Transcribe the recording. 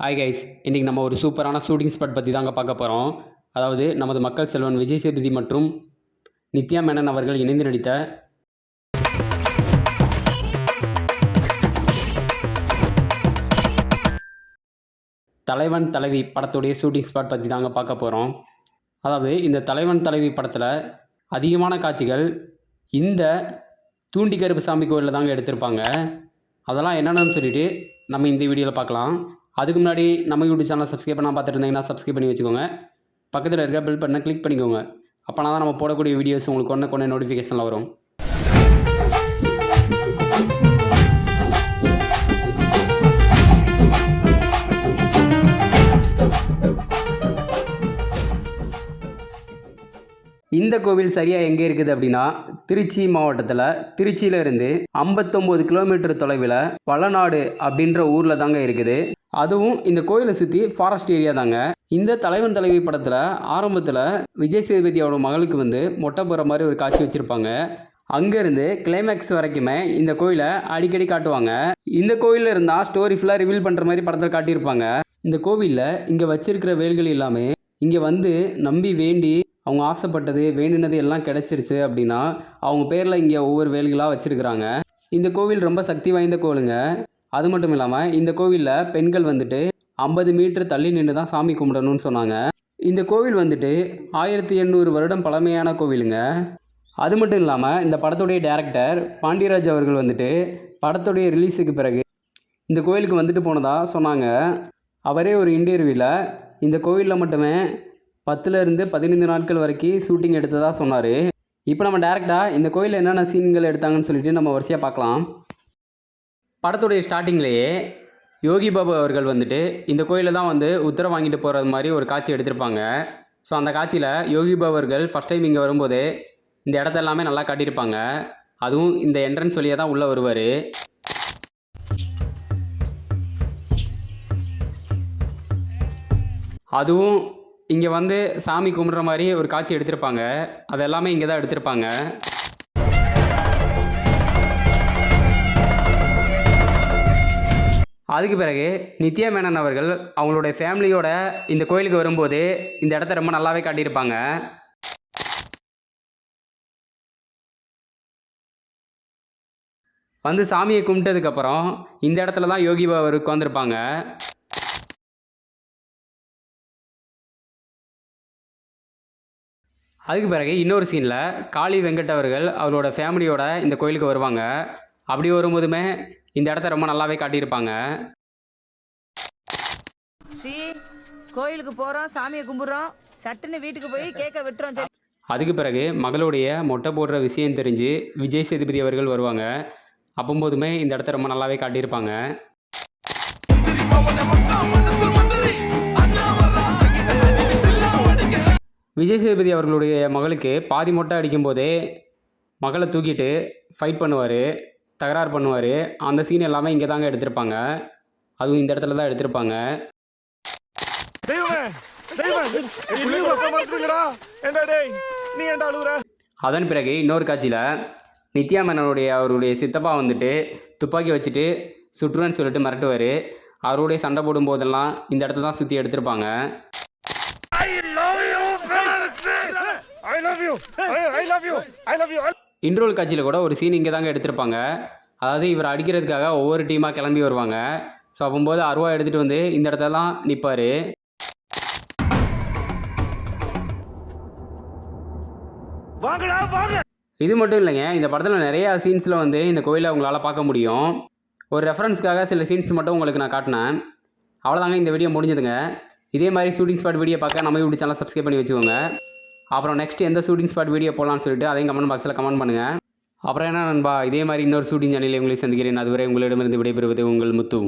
Hi guys இன்றைக்கி நம்ம ஒரு சூப்பரான ஷூட்டிங் ஸ்பாட் பற்றி தாங்க பார்க்க போகிறோம் அதாவது நமது மக்கள் செல்வன் விஜய் சேதுபதி மற்றும் நித்யா மேனன் அவர்கள் இணைந்து நடித்த தலைவன் தலைவி படத்துடைய ஷூட்டிங் ஸ்பாட் பற்றி தாங்க பார்க்க போகிறோம் அதாவது இந்த தலைவன் தலைவி படத்தில் அதிகமான காட்சிகள் இந்த தூண்டி கருப்பு சாமி கோயிலில் தாங்க எடுத்திருப்பாங்க. அதெல்லாம் என்னென்னு சொல்லிட்டு நம்ம இந்த வீடியோவில் பார்க்கலாம். அதுக்கு முன்னாடி நம்ம யூடியூப் சேனலை சப்ஸ்கிரைப் பண்ணால் பார்த்துட்டு இருந்தீங்கன்னா சப்ஸ்கிரைப் பண்ணி வச்சுக்கோங்க. பக்கத்தில் இருக்க பில் பட்டனை கிளிக் பண்ணிக்கோங்க. அப்போனா தான் நம்ம போடக்கூடிய வீடியோஸ் உங்களுக்கு ஒன்று கொண்டு நோட்டிஃபிகேஷனில் வரும். இந்த கோவில் சரியாக எங்கே இருக்குது அப்படின்னா திருச்சி மாவட்டத்தில். திருச்சியிலிருந்து ஐம்பத்தொம்போது கிலோமீட்டர் தொலைவில் பழநாடு அப்படின்ற ஊரில் தாங்க இருக்குது. அதுவும் இந்த கோயிலை சுற்றி ஃபாரஸ்ட் ஏரியா தாங்க. இந்த தலைவன் தலைவி படத்தில் ஆரம்பத்தில் விஜய் சேதுபதியோட மகளுக்கு வந்து மொட்டை போகிற மாதிரி ஒரு காட்சி வச்சுருப்பாங்க. அங்கேருந்து கிளைமேக்ஸ் வரைக்குமே இந்த கோயிலை அடிக்கடி காட்டுவாங்க. இந்த கோயிலில் இருந்தால் ஸ்டோரி ஃபுல்லாக ரிவீல் பண்ணுற மாதிரி படத்தில் காட்டியிருப்பாங்க. இந்த கோவிலில் இங்கே வச்சிருக்கிற வேல்கள் எல்லாமே இங்கே வந்து நம்பி வேண்டி அவங்க ஆசைப்பட்டது வேணுனது எல்லாம் கிடைச்சிருச்சு அப்படின்னா அவங்க பேரில் இங்கே ஒவ்வொரு வேல்களாக வச்சுருக்குறாங்க. இந்த கோவில் ரொம்ப சக்தி வாய்ந்த கோவிலுங்க. அது மட்டும் இல்லாமல் இந்த கோவிலில் பெண்கள் வந்துட்டு ஐம்பது மீட்டர் தள்ளி நின்று தான் சாமி கும்பிடணும்னு சொன்னாங்க. இந்த கோவில் வந்துட்டு ஆயிரத்தி எண்ணூறு வருடம் பழமையான கோவிலுங்க. அது மட்டும் இல்லாமல் இந்த படத்துடைய டேரக்டர் பாண்டியராஜ் அவர்கள் வந்துட்டு படத்துடைய ரிலீஸுக்கு பிறகு இந்த கோயிலுக்கு வந்துட்டு போனதாக சொன்னாங்க. அவரே ஒரு இன்டர்வியூவில் இந்த கோவிலில் மட்டுமே பத்துலேருந்து பதினைந்து நாட்கள் வரைக்கும் ஷூட்டிங் எடுத்ததாக சொன்னார். இப்போ நம்ம டேரெக்டாக இந்த கோயிலில் என்னென்ன சீன்கள் எடுத்தாங்கன்னு சொல்லிட்டு நம்ம வரிசையாக பார்க்கலாம். படத்துடைய ஸ்டார்டிங்லேயே யோகி பாபு அவர்கள் வந்துட்டு இந்த கோயிலில் தான் வந்து உத்தரவு வாங்கிட்டு போகிறது மாதிரி ஒரு காட்சி எடுத்திருப்பாங்க. ஸோ அந்த காட்சியில் யோகி பாபு அவர்கள் ஃபஸ்ட் டைம் இங்கே வரும்போது இந்த இடத்த எல்லாமே நல்லா காட்டியிருப்பாங்க. அதுவும் இந்த என்ட்ரன்ஸ் வழியாக தான் உள்ளே வருவார். அதுவும் இங்கே வந்து சாமி கும்பிட்ற மாதிரி ஒரு காட்சி எடுத்திருப்பாங்க. அது எல்லாமே இங்கே தான் எடுத்திருப்பாங்க. அதுக்கு பிறகு நித்யா மேனன் அவர்கள் அவங்களுடைய ஃபேமிலியோட இந்த கோயிலுக்கு வரும்போது இந்த இடத்த ரொம்ப நல்லாவே காட்டியிருப்பாங்க. வந்து சாமியை கும்பிட்டதுக்கப்புறம் இந்த இடத்துல தான் யோகி பாபர் உட்காந்துருப்பாங்க அதுக்கு பிறகு இன்னொரு சீனில் காளி வெங்கட் அவர்கள் அவரோட ஃபேமிலியோட இந்த கோயிலுக்கு வருவாங்க. அப்படி வரும்போதுமே இந்த இடத்த ரொம்ப நல்லாவே காட்டியிருப்பாங்க. ஸ்ரீ கோயிலுக்கு போறோம் சாமியை கும்பிடுறோம். சட்டுன்னு வீட்டுக்கு போய் கேக்க விட்டுறோம் சரி. அதுக்கு பிறகு மகளுடைய மொட்டை போடுற விஷயம் தெரிஞ்சு விஜய் சேதுபதி அவர்கள் வருவாங்க. அப்போம்போதுமே இந்த இடத்த ரொம்ப நல்லாவே காட்டியிருப்பாங்க. விஜய் சேதுபதி அவர்களுடைய மகளுக்கு பாதி மொட்டை அடிக்கும்போதே மகளை தூக்கிட்டு ஃபைட் பண்ணுவார் தகராறு பண்ணுவார். அந்த சீன் எல்லாமே இங்கே தாங்க எடுத்திருப்பாங்க. அதுவும் இந்த இடத்துல தான் எடுத்திருப்பாங்க. அதன் பிறகு இன்னொரு காட்சியில் நித்யா மேனனுடைய அவருடைய சித்தப்பா வந்துட்டு துப்பாக்கி வச்சுட்டு சுற்றுவேன்னு சொல்லிட்டு மிரட்டுவார். அவருடைய சண்டை போடும் போதெல்லாம் இந்த இடத்த தான் சுற்றி எடுத்திருப்பாங்க I love you I love you I love you I love you இன்ட்ரோல் காட்சியில் கூட ஒரு சீன் இங்கே தாங்க எடுத்திருப்பாங்க. அதாவது இவர் அடிக்கிறதுக்காக ஒவ்வொரு டீமாக கிளம்பி வருவாங்க. ஸோ அப்போது அருவா எடுத்துகிட்டு வந்து இந்த இடத்துல தான் நிற்பார் இது மட்டும் இல்லைங்க. இந்த படத்தில் நிறையா சீன்ஸில் வந்து இந்த கோயிலை உங்களால் பார்க்க முடியும். ஒரு ரெஃபரன்ஸ்க்காக சில சீன்ஸ் மட்டும் உங்களுக்கு நான் காட்டினேன். அவ்வளோதாங்க இந்த வீடியோ முடிஞ்சதுங்க. இதே மாதிரி ஷூட்டிங் ஸ்பாட் வீடியோ பார்க்க நம்ம யூடியூப் சேனல் சப்ஸ்கிரைப் பண்ணி வச்சுக்கோங்க. அப்புறம் நெக்ஸ்ட் எந்த ஷூட்டிங் ஸ்பாட் வீடியோ போகலான்னு சொல்லிட்டு அதையும் கமெண்ட் பாக்ஸில் கமெண்ட் பண்ணுங்கள் அப்புறம் என்ன நண்பா இதே மாதிரி இன்னொரு ஷூட்டிங் சேனலில் உங்களை சந்திக்கிறேன். அதுவரை உங்களிடமிருந்து விடைபெறுவது உங்கள் முத்து.